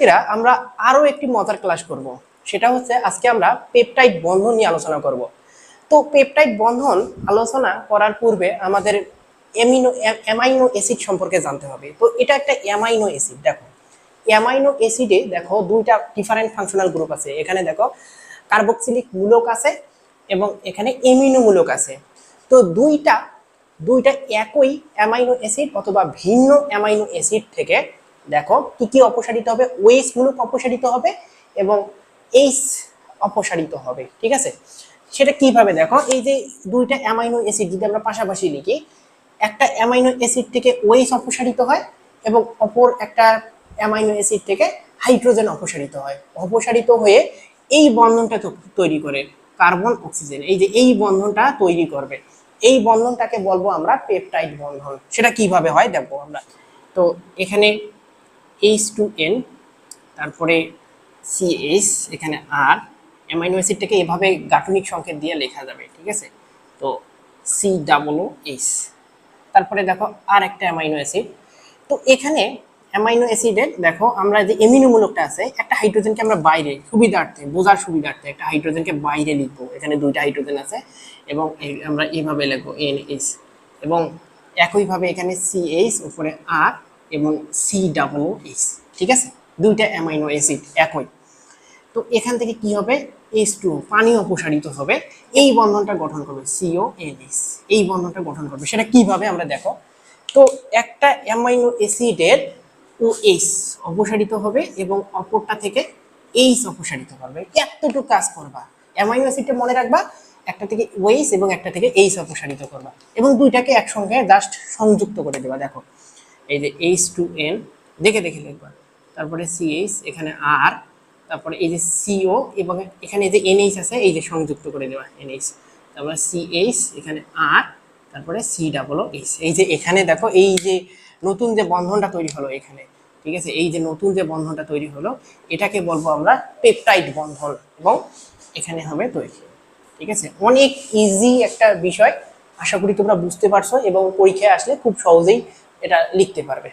এরা আমরা আরও একটি মজার ক্লাস করব। সেটা হচ্ছে আজকে আমরা পেপটাইড বন্ধন নিয়ে আলোচনা করব। তো পেপটাইড বন্ধন আলোচনা করার পূর্বে আমাদের এমিনো অ্যামাইনো অ্যাসিড সম্পর্কে জানতে হবে। তো এটা একটা অ্যামাইনো অ্যাসিড দেখো। অ্যামাইনো অ্যাসিডে দেখো দুইটা ডিফারেন্ট ফাংশনাল গ্রুপ আছে। এখানে দেখো কার্বক্সিলিক মূলক আছে এবং এখানে এমিনো মূলক আছে। তো দুইটা দুইটা একই অ্যামাইনো অ্যাসিড অথবা ভিন্ন অ্যামাইনো অ্যাসিড থেকে দেখো, কি কি অপসারিত হবে? ওয়েস মূলক অপসারিত হবে এবং এইস অপসারিত হবে, ঠিক আছে? সেটা কীভাবে দেখো? এই যে দুইটা অ্যামাইনো অ্যাসিড যদি আমরা পাশাপাশি লিখি, একটা অ্যামাইনো অ্যাসিড থেকে ওয়েস অপসারিত হয় এবং অপর একটা অ্যামাইনো অ্যাসিড থেকে হাইড্রোজেন অপসারিত হয়। অপসারিত হয়ে এই বন্ধনটা তৈরি করে কার্বন অক্সিজেন এই যে এই বন্ধনটা তৈরি করবে। এই বন্ধনটাকে বলব আমরা পেপটাইড বন্ধন। সেটা কীভাবে হয় দেখব আমরা। তো এখানে এইচ টু এন তারপরে সিএইচ এখানে আর অ্যামাইনো অ্যাসিডটাকে এভাবে গাঠনিক সংকেত দিয়ে লেখা যাবে, ঠিক আছে? তো সি ডাবল এইচ তারপরে দেখো আর একটা অ্যামাইনো অ্যাসিড তো এখানে অ্যামাইনো অ্যাসিডের দেখো আমরা যে এমিনোমূলকটা আছে, একটা হাইড্রোজেনকে আমরা বাইরে, সুবিধার্থে, বোঝার সুবিধার্থে একটা হাইড্রোজেনকে বাইরে লিখব। এখানে দুইটা হাইড্রোজেন আছে এবং আমরা এইভাবে লিখব এন এইচ এবং একইভাবে এখানে সি এইচ উপরে আর এবং সি ডাবল এইচ ঠিক আছে? দুইটা অ্যামাইনো অ্যাসিড একই। তো এখান থেকে কি হবে? এস টু পানি অপসারিত হবে। এই বন্ধনটা গঠন করবে সিও এনএস এই বন্ধনটা গঠন করবে। সেটা কীভাবে আমরা দেখো? তো একটা অ্যামাইনো অ্যাসিডের ও এইচ অপসারিত হবে এবং অপরটা থেকে এইচ অপসারিত করবে। এতটুকু কাজ করবা। অ্যামাইনো অ্যাসিডটা মনে রাখবা, একটা থেকে ওয়েস এবং একটা থেকে এইচ অপসারিত করবা। এবং দুইটাকে একসঙ্গে জাস্ট সংযুক্ত করে দেবা, দেখো। এই যে এইচ টু এন দেখে দেখে লিখবা তারপরে সিএইচ এখানে আর তারপরে এই যে সিও এবং এখানে যে এনএইচ আছে, এই যে সংযুক্ত করে দেওয়া এনএইচ তারপরে সিএইচ এখানে আর তারপরে সি ডাবল এইচ এই যে এখানে দেখো, এই যে নতুন যে বন্ধনটা তৈরি হলো এখানে, ঠিক আছে? এই যে নতুন যে বন্ধনটা তৈরি হলো, এটাকে বলব আমরা পেপটাইড বন্ধন, এবং এখানে হবে তৈরি। ঠিক আছে? অনেক ইজি একটা বিষয়, আশা করি তোমরা বুঝতে পারছ, এবং পরীক্ষায় আসলে খুব সহজেই এটা লিখতে পারবে